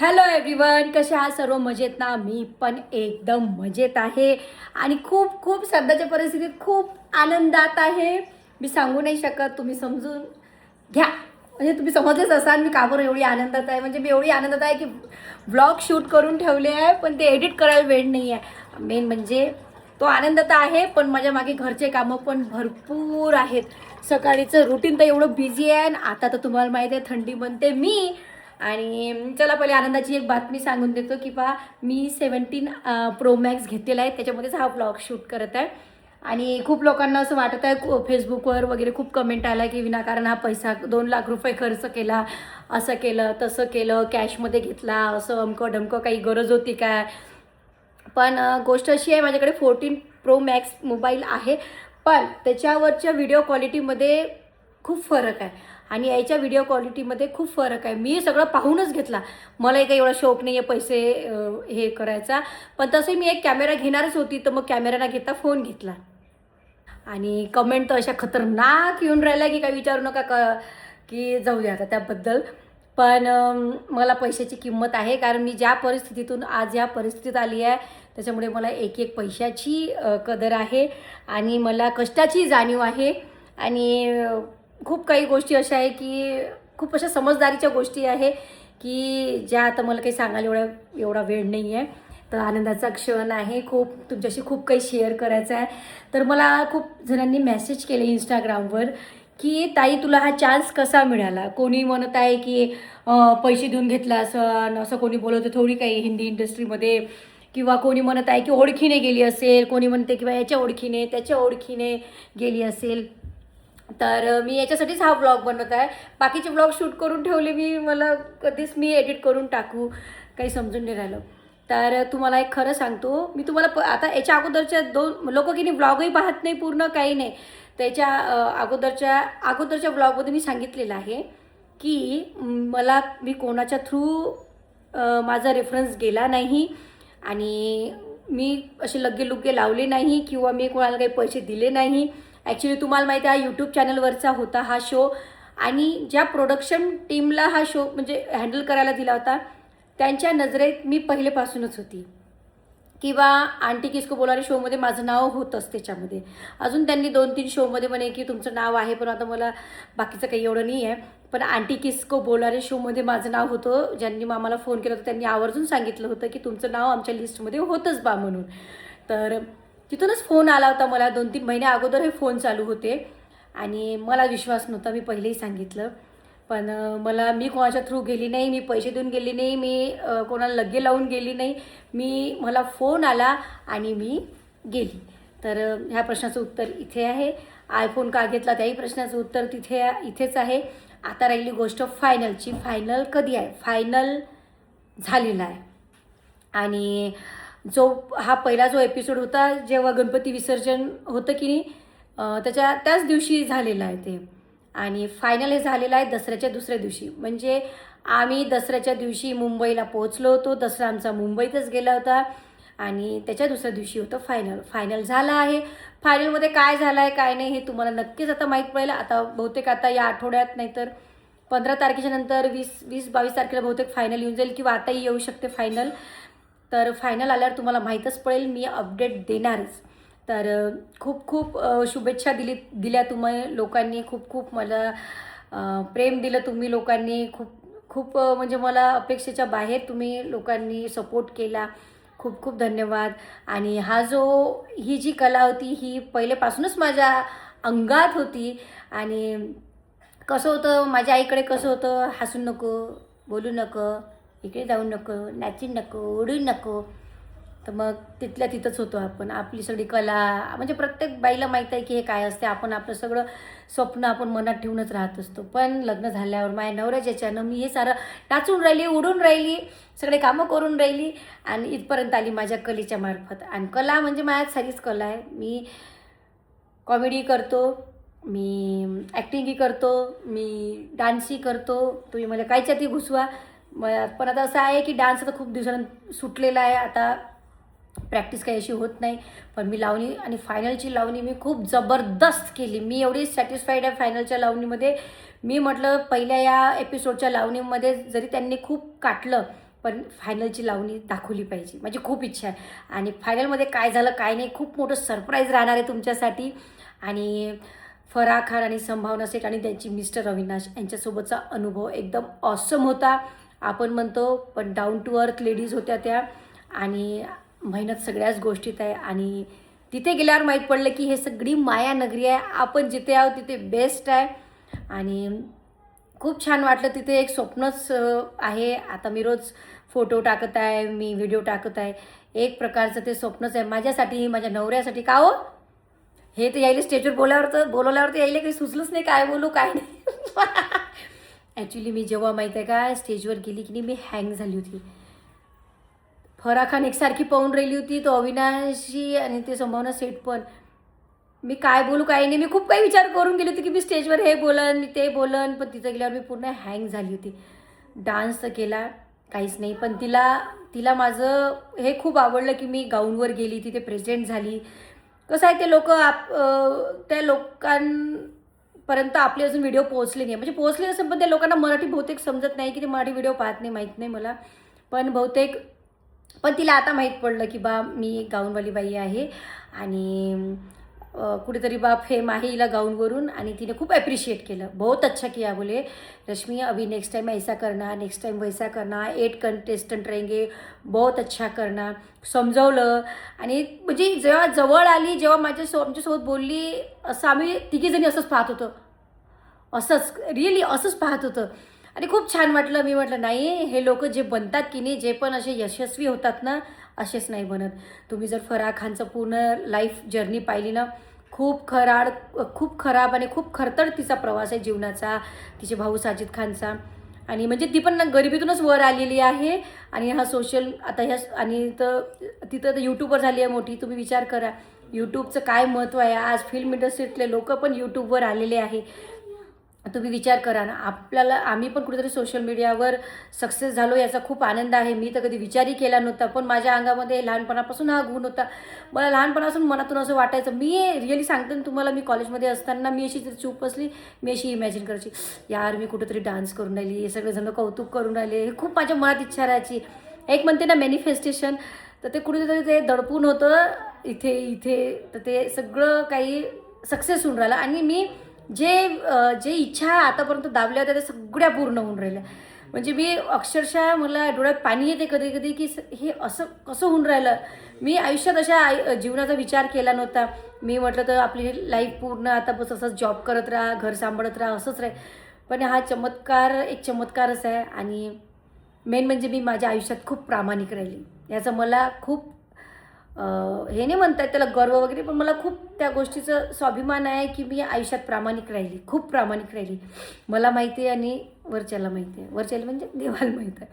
Hello everyone कसे आहात सर्व? मजेत ना? मी पण एकदम मजेत आहे. आणि खूप खूप सध्याच्या परिस्थितीत खूप आनंदात आहे. मी सांगू नाही शकत तुम्ही समजून घ्या. म्हणजे तुम्ही समजलेच असाल मी का बरं एवढी आनंदात आहे? म्हणजे मी एवढी आनंदात आहे की ब्लॉग शूट करून ठेवले आहे पण ते एडिट करायला वेळ नाही आहे मेन म्हणजे तो आनंदात आहे पण माझ्या मागे घरचे कामं पण भरपूर आहेत. सकाळीचं रुटीन तर एवढं बिझी आहे आणि आता तर तुम्हाला माहिती आहे थंडी बनते. मी आणि चला पहिले आनंदाची एक बातमी सांगून देतो की बा मी सेवन्टीन प्रो मॅक्स घेतलेला आहे. त्याच्यामध्येच हा ब्लॉग शूट करत आहे. आणि खूप लोकांना असं वाटत आहे फेसबुकवर वगैरे खूप कमेंट आला की विनाकारण हा पैसा दोन लाख रुपये खर्च केला असं केलं तसं केलं कॅशमध्ये घेतला असं अमकं ढमकं काही गरज होती काय? पण गोष्ट अशी आहे माझ्याकडे फोर्टीन प्रो मॅक्स मोबाईल आहे. पण त्याच्यावरच्या व्हिडिओ क्वालिटीमध्ये खूप फरक आहे. आणि याच्या व्हिडिओ क्वालिटीमध्ये खूप फरक आहे. मी सगळं पाहूनच घेतला. मलाही काही एवढा शौक नाही आहे पैसे हे करायचा. पण तसंही मी एक कॅमेरा घेणारच होती तर मग कॅमेरा घेता फोन घेतला. आणि कमेंट तर अशा खतरनाक येऊन राहिल्या की काही विचारू नका क की जाऊ द्या आता त्याबद्दल. पण मला पैशाची किंमत आहे कारण मी ज्या परिस्थितीतून आज ह्या परिस्थितीत आली आहे त्याच्यामुळे मला एक एक पैशाची कदर आहे. आणि मला कष्टाची जाणीव आहे. आणि खूप काही गोष्टी अशा आहे की खूप अशा समजदारीच्या गोष्टी आहे की ज्या आता मला काही सांगायला एवढा एवढा वेळ नाही आहे तर आनंदाचा क्षण आहे. खूप तुमच्याशी खूप काही शेअर करायचं आहे. तर मला खूप जणांनी मेसेज केले इंस्टाग्रामवर की ताई तुला हा चान्स कसा मिळाला? कोणी म्हणत आहे की पैसे देऊन घेतला असं असं कोणी बोलवतं थोडी काही हिंदी इंडस्ट्रीमध्ये किंवा कोणी म्हणत आहे की ओळखीने गेली असेल कोणी म्हणते किंवा याच्या ओळखीने त्याच्या ओळखीने गेली असेल? तर मी याच्यासाठीच हा ब्लॉग बनवत आहे. बाकीचे ब्लॉग शूट करून ठेवले मी मला कधीच मी एडिट करून टाकू काही समजून नाही राहिलं. तर तुम्हाला एक खरं सांगतो मी तुम्हाला प आता याच्या अगोदरच्या दोन लोक की नाही ब्लॉगही पाहत नाही पूर्ण काही नाही. त्याच्या अगोदरच्या अगोदरच्या ब्लॉगमध्ये मी सांगितलेलं आहे की मला मी कोणाच्या थ्रू माझा रेफरन्स गेला नाही आणि मी असे लग्गे लुग्गे लावले नाही किंवा मी कोणाला काही पैसे दिले नाही. ॲक्च्युली तुम्हाला माहिती आहे हा यूट्यूब चॅनलवरचा होता हा शो आणि ज्या प्रोडक्शन टीमला हा शो म्हणजे हँडल करायला दिला होता त्यांच्या नजरेत मी पहिलेपासूनच होती. किंवा आंटी किसको बोलारे शोमध्ये माझं नाव होतंच त्याच्यामध्ये. अजून त्यांनी दोन तीन शोमध्ये म्हणे की तुमचं नाव आहे पण आता मला बाकीचं काही एवढं नाही आहे पण आंटी किसको बोलारे शोमध्ये माझं नाव होतं. ज्यांनी आम्हाला फोन केला होता त्यांनी आवर्जून सांगितलं होतं की तुमचं नाव आमच्या लिस्टमध्ये होतंच बा म्हणून. तर तिथूनच फोन आला होता मला दोन तीन महिन्या अगोदर हे फोन चालू होते. आणि मला विश्वास नव्हता मी पहिलेही सांगितलं. पण मला मी कोणाच्या थ्रू गेली नाही मी पैसे देऊन गेली नाही मी कोणाला लगे लावून गेली नाही. मी मला फोन आला आणि मी गेली. तर ह्या प्रश्नाचं उत्तर इथे आहे. आयफोन का घेतला त्याही प्रश्नाचं उत्तर तिथे इथेच आहे. आता राहिली गोष्ट फायनलची फायनल कधी आहे? फायनल झालेला आहे. आणि जो हा पहिला जो एपिसोड होता जेव्हा गणपती विसर्जन होतं की नाही त्याच्या त्याच दिवशी झालेलं आहे ते. आणि फायनल हे झालेलं आहे दसऱ्याच्या दुसऱ्या दिवशी. म्हणजे आम्ही दसऱ्याच्या दिवशी मुंबईला पोहोचलो होतो. दसरा आमचा मुंबईतच गेला होता. आणि त्याच्या दुसऱ्या दिवशी होतं फायनल फायनल झालं आहे. फायनलमध्ये काय झालं आहे काय नाही हे तुम्हाला नक्कीच आता माहीत पडेल. आता बहुतेक आता या आठवड्यात नाहीतर पंधरा तारखेच्या नंतर वीस वीस बावीस तारखेला बहुतेक फायनल येऊन जाईल किंवा आताही येऊ शकते फायनल तर फायनल आल्यावर तुम्हाला माहीतच पडेल मी अपडेट देणारच. तर खूप खूप शुभेच्छा दिली दिल्या तुम्ही लोकांनी. खूप खूप मला प्रेम दिलं तुम्ही लोकांनी. खूप खूप म्हणजे मला अपेक्षेच्या बाहेर तुम्ही लोकांनी सपोर्ट केला. खूप खूप धन्यवाद. आणि हा जो ही जी कला होती ही पहिलेपासूनच माझ्या अंगात होती. आणि कसं होतं माझ्या आईकडे कसं होतं हसू नको बोलू नको. इकडे जाऊ नको नाचू नको ओढू नको. तर मग तिथल्या तिथंच होतो आपण. आपली सगळी कला म्हणजे प्रत्येक बाईला माहीत आहे की हे काय असते. आपण आपलं सगळं स्वप्न आपण मनात ठेवूनच राहत असतो. पण लग्न झाल्यावर माझ्या नवऱ्याच्या याच्यानं मी हे सारं नाचून राहिली उडून राहिली सगळे कामं करून राहिली आणि इथपर्यंत आली माझ्या कलेच्या मार्फत. आणि कला म्हणजे माझ्यात सारीच कला आहे. मी कॉमेडी करतो मी ॲक्टिंगही करतो मी डान्सही करतो. तुम्ही मला कायच्यातही घुसवा. मग पण आता असं आहे की डान्स आता खूप दिवसानं सुटलेला आहे. आता प्रॅक्टिस काही अशी होत नाही. पण मी लावणी आणि फायनलची लावणी मी खूप जबरदस्त केली. मी एवढी सॅटिस्फाईड आहे फायनलच्या लावणीमध्ये. मी म्हटलं पहिल्या या एपिसोडच्या लावणीमध्ये जरी त्यांनी खूप काटलं पण फायनलची लावणी दाखवली पाहिजे. माझी खूप इच्छा आहे. आणि फायनलमध्ये काय झालं काय नाही खूप मोठं सरप्राईज राहणार आहे तुमच्यासाठी. आणि फराह खान आणि संभावना सेठ आणि त्यांची मिस्टर अविनाश यांच्यासोबतचा अनुभव एकदम ऑसम होता. आपण म्हणतो पण डाऊन टू अर्थ लेडीज होत्या त्या. आणि मेहनत सगळ्याच गोष्टीत आहे. आणि तिथे गेल्यावर माहीत पडलं की हे सगळी माया नगरी आहे. आपण जिथे आहोत तिथे बेस्ट आहे. आणि खूप छान वाटलं तिथे एक स्वप्नच आहे. आता मी रोज फोटो टाकत आहे मी व्हिडिओ टाकत आहे. एक प्रकारचं ते स्वप्नच आहे. माझ्यासाठी माझ्या नवऱ्यासाठी का हो? हे तर यायले स्टेजवर बोलावर तर बोलवल्यावर तर यायला काही सुचलंच नाही. काय बोलू काय नाही. ॲक्च्युली मी जेव्हा माहीत आहे का स्टेजवर गेली की नाही मी हँग झाली होती. फरा खान एकसारखी पाहून राहिली होती तो अविनाशी आणि ते संभावना सेट पण. मी काय बोलू काय नाही. मी खूप काही विचार करून गेली होती की मी स्टेजवर हे बोलन मी ते बोलन पण तिथं गेल्यावर मी पूर्ण हँग झाली होती. डान्स तर केला काहीच नाही. पण तिला तिला माझं हे खूप आवडलं की मी गाऊनवर गेली तिथे प्रेझेंट झाली. कसं आहे ते लोक आप त्या लोकां पर्यंत आपले अजून व्हिडिओ पोहोचले नाही. म्हणजे पोहोचले नसेल पण त्या लोकांना मराठी बहुतेक समजत नाही की ते मराठी व्हिडिओ पाहत नाही माहीत नाही मला. पण बहुतेक पण तिला आता माहीत पडलं की बा मी एक गाऊनवाली बाई आहे. आणि कुठेतरी बाप हे माहीला हिला गाऊनवरून आणि तिने खूप ॲप्रिशिएट केलं. बहुत अच्छा किया बोले. रश्मी अभी नेक्स्ट टाइम ऐसा करना नेक्स्ट टाइम वैसा करना एट कंटेस्टंट रहेंगे बहुत अच्छा करना. समजवलं. आणि म्हणजे जेव्हा जवळ आली जेव्हा माझ्या आमच्यासोबत बोलली असं आम्ही तिघीजणी असंच पाहत होतो. असंच रिअली असंच पाहत होतं. आणि खूप छान वाटलं. मी म्हटलं नाही हे लोक जे बनतात की नाही जे पण असे यशस्वी होतात ना असेच नाही बनत. तुम्ही जर फराह खानचं पूर्ण लाईफ जर्नी पाहिली ना खूप खराड खूप खराब आणि खूप खरतड तिचा प्रवास आहे जीवनाचा तिचे भाऊ साजिद खानचा. आणि म्हणजे ती पण ना गरिबीतूनच वर आलेली आहे. आणि हा सोशल आता ह्या आणि तर तिथं तर यूट्यूबवर झाली आहे मोठी तुम्ही विचार करा. यूट्यूबचं काय महत्त्व आहे? आज फिल्म इंडस्ट्रीतले लोक पण यूट्यूबवर आलेले आहे. तुम्ही विचार करा ना. आपल्याला आम्ही पण कुठेतरी सोशल मीडियावर सक्सेस झालो याचा खूप आनंद आहे. मी तर कधी विचारही केला नव्हता पण माझ्या अंगामध्ये लहानपणापासून हा गुण होता. मला लहानपणापासून मनातून असं वाटायचं मी रिअली सांगते ना तुम्हाला मी कॉलेजमध्ये असताना मी अशी चूप असली मी अशी इमॅजिन करायची यार मी कुठेतरी डान्स करून राहिली हे सगळेजण कौतुक करून राहिले. हे खूप माझ्या मनात इच्छा राहायची. एक म्हणते ना मॅनिफेस्टेशन तर ते कुठेतरी ते दडपून होतं इथे इथे तर ते सगळं काही सक्सेस होऊन राहिलं. आणि मी जे जे इच्छा आतापर्यंत दाबल्या होत्या त्या सगळ्या पूर्ण होऊन राहिल्या. म्हणजे मी अक्षरशः मला डोळ्यात पाणी येते कधी कधी की हे असं कसं होऊन राहिलं? मी आयुष्यात अशा आय जीवनाचा विचार केला नव्हता. मी म्हटलं तर आपली लाईफ पूर्ण आता बस असंच जॉब करत राहा घर सांभाळत राहा असंच राहील. पण हा चमत्कार एक चमत्कारच आहे आणि मेन म्हणजे मी माझ्या आयुष्यात खूप प्रामाणिक राहिली. याचं मला खूप हे नाही म्हणतात त्याला गर्व वगैरे पण मला खूप त्या गोष्टीचं स्वाभिमान आहे की मी आयुष्यात प्रामाणिक राहिली खूप प्रामाणिक राहिली. मला माहिती आहे आणि वरच्याला माहिती आहे. वरच्याला म्हणजे देवाला माहीत आहे.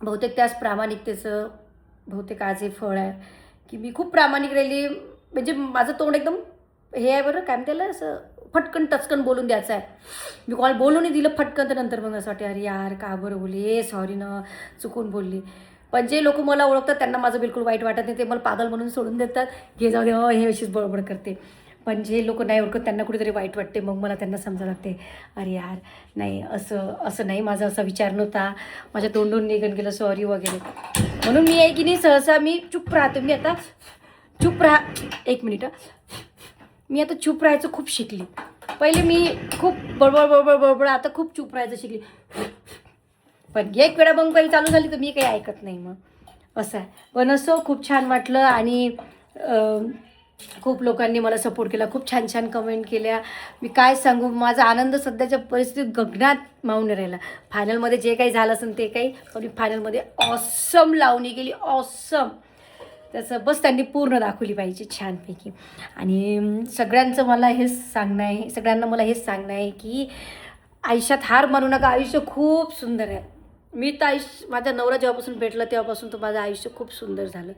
बहुतेक त्याच प्रामाणिकतेचं बहुतेक आज हे फळ आहे की मी खूप प्रामाणिक राहिली. म्हणजे माझं तोंड एकदम हे आहे बरं काय त्याला असं फटकन टचकन बोलून द्यायचं आहे. मी कॉल बोलूनही दिलं फटकन तर नंतर मग असं वाटते अरे यार का बरं बोलली? सॉरी ना चुकून बोलली. पण जे लोक मला ओळखतात त्यांना माझं बिलकुल वाईट वाटत नाही. ते मला पागल म्हणून सोडून देतात. घे जाऊ दे हो हे अशीच बडबड करते. पण जे लोक नाही ओळखत त्यांना कुठेतरी वाईट वाटते. मग मला त्यांना समजा लागते. अरे यार नाही असं असं नाही. माझा असा विचार नव्हता. माझ्या तोंडून निघून गेलं सॉरी वगैरे. म्हणून मी आहे की नाही सहसा मी चुप राहते. मी आता चुप राहा एक मिनिट. मी आता चुप राहायचं खूप शिकली. पहिले मी खूप बडबड बडबड बडबड आता खूप चुप राहायचं शिकली. पण एक वेळा मग काही चालू झाली तर मी काही ऐकत नाही मग. असं आहे. पण असो खूप छान वाटलं आणि खूप लोकांनी मला सपोर्ट केला. खूप छान छान कमेंट केल्या. मी काय सांगू? माझा आनंद सध्याच्या परिस्थितीत गगनात मावून राहिला. फायनलमध्ये जे काही झालं असेल ते काही पण मी फायनलमध्ये ऑसम लावणी गेली. ऑसम त्याचं बस त्यांनी पूर्ण दाखवली पाहिजे छानपैकी. आणि सगळ्यांचं मला हेच सांगणं आहे सगळ्यांना मला हेच सांगणं आहे की आयुष्यात हार मानू नका. आयुष्य खूप सुंदर आहे. मी तर आयुष्य माझा नवरा जेव्हापासून भेटला तेव्हापासून तर माझं आयुष्य खूप सुंदर झालं.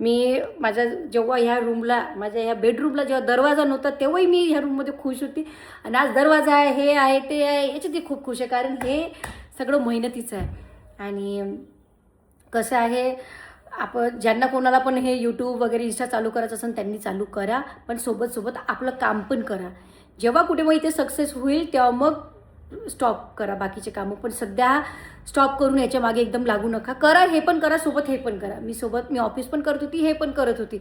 मी माझ्या जेव्हा ह्या रूमला माझ्या ह्या बेडरूमला जेव्हा दरवाजा नव्हता तेव्हाही मी ह्या रूममध्ये खुश होती. आणि आज दरवाजा आहे हे आहे ते आहे याच्यात खूप खुश आहे. कारण हे सगळं मेहनतीचं आहे. आणि कसं आहे आपण ज्यांना कोणाला पण हे यूट्यूब वगैरे इंस्टा चालू करायचं असेल त्यांनी चालू करा. पण सोबत सोबत आपलं काम पण करा. जेव्हा कुठे मग इथे सक्सेस होईल तेव्हा मग स्टॉप करा बाकीचे कामं. पण सध्या स्टॉप करून याच्या मागे एकदम लागू नका. करा हे पण करा सोबत हे पण करा. मी सोबत मी ऑफिस पण करत होती हे पण करत होती.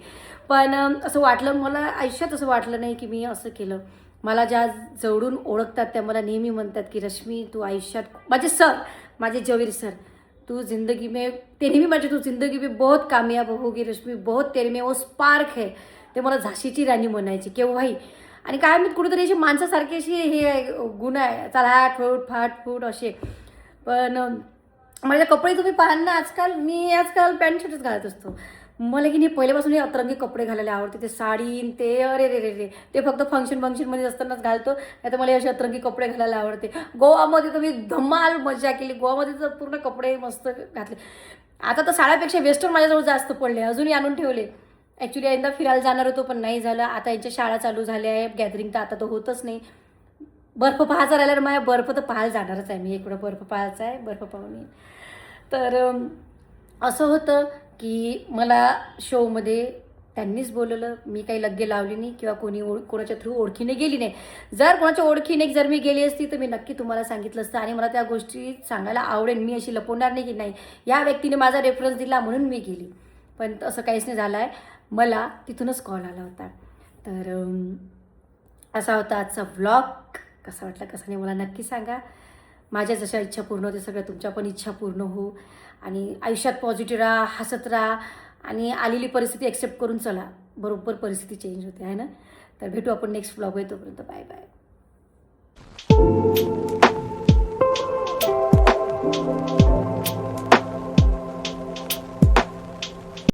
पण असं वाटलं मला आयुष्यात असं वाटलं नाही की मी असं केलं. मला ज्या जवळून ओळखतात त्या मला नेहमी म्हणतात की रश्मी तू आयुष्यात माझे सर माझे जवीर सर तू जिंदगी में ते नेहमी माझी तू जिंदगी में बहुत कामयाब होगी रश्मी बहुत तेरे में वो स्पार्क है. ते मला झाशीची राणी म्हणायची. केव्हाही. आणि काय मी कुठेतरी अशी माणसासारखी अशी हे आहे, गुण आहे. चला फूट फाट फूट असे पण माझ्या माझे कपडे तुम्ही पाहाल ना आजकाल मी आजकाल पॅन्ट शर्टच घालत असतो. मला की नाही पहिल्यापासून हे अतरंगी कपडे घालायला आवडते. ते साडी ते अरे रे रे रे ते फक्त फंक्शन फंक्शनमध्ये असतानाच घालतो. नाही तर मला असे अतरंगी कपडे घालायला आवडते. गोवामध्ये तर मी धमाल मजा केली. गोवामध्ये तर पूर्ण कपडे मस्त घातले. आता तर साड्यापेक्षा वेस्टर्न माझ्याजवळ जास्त पडले. अजूनही आणून ठेवले. ॲक्च्युली यंदा फिरायला जाणार होतो पण नाही झालं. आता यांच्या शाळा चालू झाल्या आहे गॅदरिंग तर आता तर होतच नाही. बर्फ पाहायचा राहिल्यावर माझ्या बर्फ तर पाहायला जाणारच आहे. मी इकडं बर्फ पाहायचा आहे. बर्फ पाहून येईन तर असं होतं की मला शोमध्ये त्यांनीच बोलवलं. मी काही लग्गे लावली नाही किंवा कोणी ओळ कोणाच्या थ्रू ओळखीने गेली नाही. जर कोणाच्या ओळखीने जर मी गेली असती तर मी नक्की तुम्हाला सांगितलं असतं. आणि मला त्या गोष्टी सांगायला आवडेल. मी अशी लपवणार नाही की नाही. या व्यक्तीने माझा रेफरन्स दिला म्हणून मी गेली. पण असं काहीच नाही झालं आहे मला तिथूनच कॉल आला होता. तर असा होता आजचा व्लॉग कसा वाटला कसा नाही मला नक्की सांगा. माझ्या जशा इच्छा पूर्ण होते सगळ्या तुमच्या पण इच्छा पूर्ण हो आणि आयुष्यात पॉझिटिव्ह राहा हसत राहा. आणि आलेली परिस्थिती ॲक्सेप्ट करून चला. बरोबर परिस्थिती चेंज होते आहे ना? तर भेटू आपण नेक्स्ट ब्लॉग आहे तोपर्यंत बाय बाय